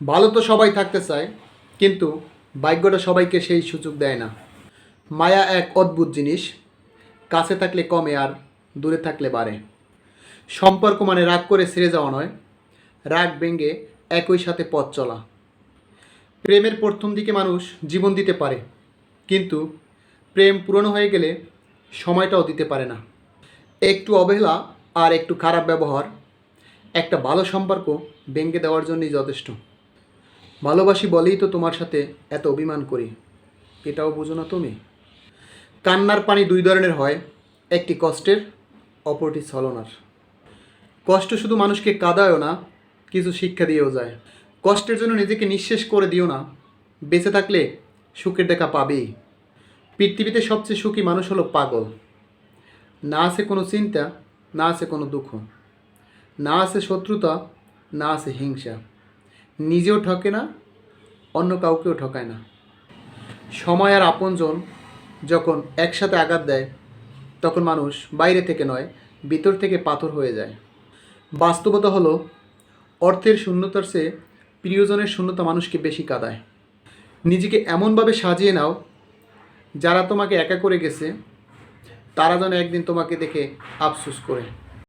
ভালো তো সবাই থাকতে চায়, কিন্তু ভাগ্যটা সবাইকে সেই সুযোগ দেয় না। মায়া এক অদ্ভুত জিনিস, কাছে থাকলে কমে আর দূরে থাকলে বাড়ে। সম্পর্ক মানে রাগ করে ছেড়ে যাওয়া নয়, রাগ ভেঙে একই সাথে পথ চলা। প্রেমের প্রথম দিকে মানুষ জীবন দিতে পারে, কিন্তু প্রেম পুরনো হয়ে গেলে সময়টাও দিতে পারে না। একটু অবহেলা আর একটু খারাপ ব্যবহার, একটা ভালো সম্পর্ক ভেঙে দেওয়ার জন্যই যথেষ্ট। ভালোবাসি বলেই তো তোমার সাথে এত অভিমান করি। এটাও বুঝো না তুমি? কান্নার পানি দুই ধরনের হয়, একটি কষ্টের, অপরটি ছলনার। কষ্ট শুধু মানুষকে কাদায়ও না, কিছু শিক্ষা দিয়েও যায়। কষ্টের জন্য নিজেকে নিঃশেষ করে দিও না, বেঁচে থাকলে সুখের দেখা পাবেই। পৃথিবীতে সবচেয়ে সুখী মানুষ হলো পাগল। না আছে কোনো চিন্তা, না আছে কোনো দুঃখ। না আছে শত্রুতা, না আছে হিংসা। নিজেও ঠকে না, অন্য কাউকেও ঠকায় না। সময় আর আপনজন যখন একসাথে আঘাত দেয়, তখন মানুষ বাইরে থেকে নয়, ভিতর থেকে পাথর হয়ে যায়। বাস্তবতা হলো, অর্থের শূন্যতার চেয়ে প্রিয়জনের শূন্যতা মানুষকে বেশি কাঁদায়। নিজেকে এমনভাবে সাজিয়ে নাও, যারা তোমাকে একা করে গেছে, তারা যেন একদিন তোমাকে দেখে আফসোস করে।